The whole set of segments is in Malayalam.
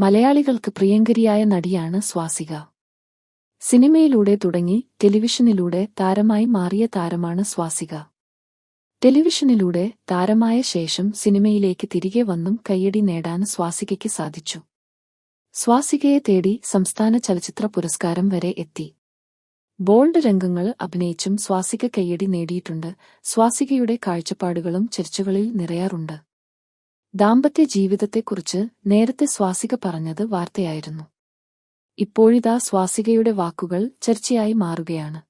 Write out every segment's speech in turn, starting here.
മലയാളികൾക്ക് പ്രിയങ്കരിയായ നടിയാണ് സ്വാസിക. സിനിമയിലൂടെ തുടങ്ങി ടെലിവിഷനിലൂടെ താരമായി മാറിയ താരമാണ് സ്വാസിക. ടെലിവിഷനിലൂടെ താരമായ ശേഷം സിനിമയിലേക്ക് തിരികെ വന്നും കയ്യടി നേടാൻ സ്വാസികയ്ക്ക് സാധിച്ചു. സ്വാസികയെ തേടി സംസ്ഥാന ചലച്ചിത്ര പുരസ്കാരം വരെ എത്തി. ബോൾഡ് രംഗങ്ങൾ അഭിനയിച്ചും സ്വാസിക കയ്യടി നേടിയിട്ടുണ്ട്. സ്വാസികയുടെ കാഴ്ചപ്പാടുകളും ചർച്ചകളിൽ നിറയാറുണ്ട്. ദാമ്പത്യ ജീവിതത്തെക്കുറിച്ച് നേരത്തെ സ്വാസിക പറഞ്ഞത് വാർത്തയായിരുന്നു. ഇപ്പോഴിതാ സ്വാസികയുടെ വാക്കുകൾ ചർച്ചയായി മാറുകയാണ്.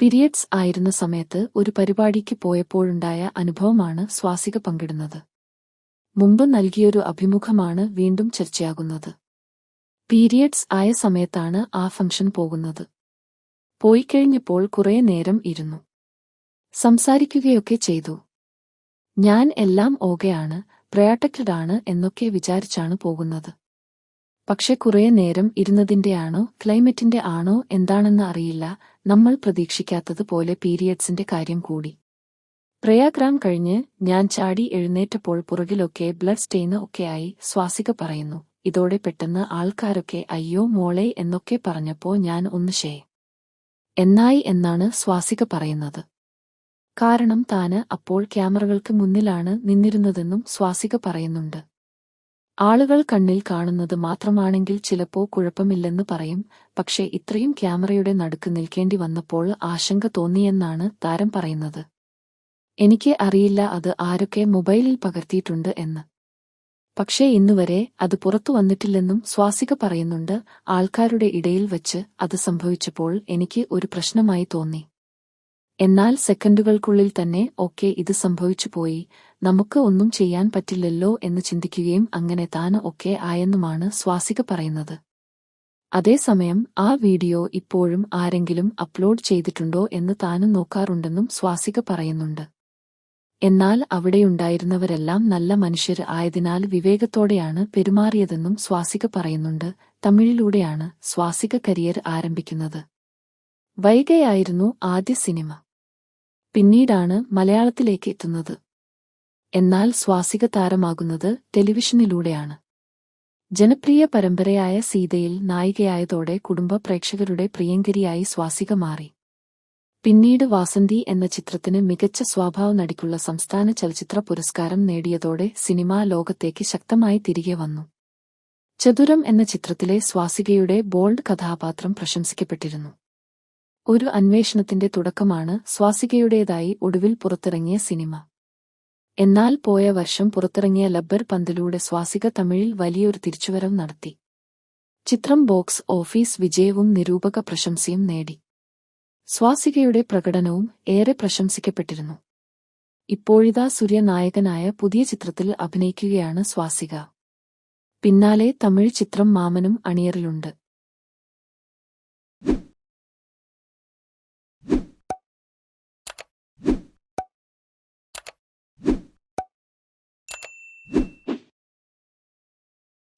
പീരിയഡ്സ് ആയിരുന്ന സമയത്ത് ഒരു പരിപാടിക്ക് പോയപ്പോഴുണ്ടായ അനുഭവമാണ് സ്വാസിക പങ്കിടുന്നത്. മുമ്പ് നൽകിയൊരു അഭിമുഖമാണ് വീണ്ടും ചർച്ചയാകുന്നത്. പീരിയഡ്സ് ആയ സമയത്താണ് ആ ഫംഗ്ഷൻ പോകുന്നത്. പോയി കഴിഞ്ഞപ്പോൾ കുറേ നേരം ഇരുന്നു. സംസാരിക്കുകയൊക്കെ ചെയ്തു. ഞാൻ എല്ലാം ഓകെയാണ് പ്രയാട്ടക്റ്റഡാണ് എന്നൊക്കെ വിചാരിച്ചാണ് പോകുന്നത്. പക്ഷെ കുറേ നേരം ഇരുന്നതിന്റെയാണോ ക്ലൈമറ്റിന്റെ ആണോ എന്താണെന്ന് അറിയില്ല നമ്മൾ പ്രതീക്ഷിക്കാത്തത് പോലെ പീരിയഡ്സിന്റെ കാര്യം കൂടി. പ്രയാഗ്രാം കഴിഞ്ഞ് ഞാൻ ചാടി എഴുന്നേറ്റപ്പോൾ പുറകിലൊക്കെ ബ്ലഡ് സ്റ്റെയിന് ഒക്കെയായി സ്വാസിക പറയുന്നു ഇതോടെ പെട്ടെന്ന് ആൾക്കാരൊക്കെ അയ്യോ മോളെ എന്നൊക്കെ പറഞ്ഞപ്പോ ഞാൻ ഒന്ന് ഷേ എന്നായി എന്നാണ് സ്വാസിക പറയുന്നത്. കാരണം താന് അപ്പോൾ ക്യാമറകൾക്ക് മുന്നിലാണ് നിന്നിരുന്നതെന്നും സ്വാസിക പറയുന്നുണ്ട്. ആളുകൾ കണ്ണിൽ കാണുന്നത് മാത്രമാണെങ്കിൽ ചിലപ്പോ കുഴപ്പമില്ലെന്ന് പറയും പക്ഷേ ഇത്രയും ക്യാമറയുടെ നടുക്ക് നിൽക്കേണ്ടി വന്നപ്പോൾ ആശങ്ക തോന്നിയെന്നാണ് താരം പറയുന്നത്. എനിക്ക് അറിയില്ല അത് ആരൊക്കെ മൊബൈലിൽ പകർത്തിയിട്ടുണ്ട് എന്ന്. പക്ഷേ ഇന്നുവരെ അത് പുറത്തു വന്നിട്ടില്ലെന്നും സ്വാസിക പറയുന്നുണ്ട് ആൾക്കാരുടെ ഇടയിൽ വച്ച് അത് സംഭവിച്ചപ്പോൾ എനിക്ക് ഒരു പ്രശ്നമായി തോന്നി. എന്നാൽ സെക്കൻഡുകൾക്കുള്ളിൽ തന്നെ ഓക്കെ ഇത് സംഭവിച്ചു പോയി. നമുക്ക് ഒന്നും ചെയ്യാൻ പറ്റില്ലല്ലോ എന്ന് ചിന്തിക്കുകയും അങ്ങനെ താന് ഒക്കെ ആയെന്നുമാണ് സ്വാസിക പറയുന്നത്. അതേസമയം ആ വീഡിയോ ഇപ്പോഴും ആരെങ്കിലും അപ്ലോഡ് ചെയ്തിട്ടുണ്ടോ എന്ന് താനും നോക്കാറുണ്ടെന്നും സ്വാസിക പറയുന്നുണ്ട്. എന്നാൽ അവിടെയുണ്ടായിരുന്നവരെല്ലാം നല്ല മനുഷ്യർ ആയതിനാൽ വിവേകത്തോടെയാണ് പെരുമാറിയതെന്നും സ്വാസിക പറയുന്നുണ്ട്. തമിഴിലൂടെയാണ് സ്വാസിക കരിയർ ആരംഭിക്കുന്നത്. വൈകയായിരുന്നു ആദ്യ സിനിമ. പിന്നീടാണ് മലയാളത്തിലേക്ക് എത്തുന്നത്. എന്നാൽ സ്വാസിക താരമാകുന്നത് ടെലിവിഷനിലൂടെയാണ്. ജനപ്രിയ പരമ്പരയായ സീതയിൽ നായികയായതോടെ കുടുംബ പ്രേക്ഷകരുടെ പ്രിയങ്കരിയായി സ്വാസിക മാറി. പിന്നീട് വാസന്തി എന്ന ചിത്രത്തിന് മികച്ച സ്വഭാവ നടിക്കുള്ള സംസ്ഥാന ചലച്ചിത്ര പുരസ്കാരം നേടിയതോടെ സിനിമാ ലോകത്തേക്ക് ശക്തമായി തിരികെ വന്നു. ചതുരം എന്ന ചിത്രത്തിലെ സ്വാസികയുടെ ബോൾഡ് കഥാപാത്രം പ്രശംസിക്കപ്പെട്ടിരുന്നു. ഒരു അന്വേഷണത്തിന്റെ തുടക്കമാണ് സ്വാസികയുടേതായി ഒടുവിൽ പുറത്തിറങ്ങിയ സിനിമ. എന്നാൽ പോയ വർഷം പുറത്തിറങ്ങിയ ലബ്ബർ പന്തിലൂടെ സ്വാസിക തമിഴിൽ വലിയൊരു തിരിച്ചുവരവ് നടത്തി. ചിത്രം ബോക്സ് ഓഫീസ് വിജയവും നിരൂപക പ്രശംസയും നേടി. സ്വാസികയുടെ പ്രകടനവും ഏറെ പ്രശംസിക്കപ്പെട്ടിരുന്നു. ഇപ്പോഴിതാ സൂര്യ നായകനായ പുതിയ ചിത്രത്തിൽ അഭിനയിക്കുകയാണ് സ്വാസിക. പിന്നാലെ തമിഴ് ചിത്രം മാമനും അണിയറിലുണ്ട്.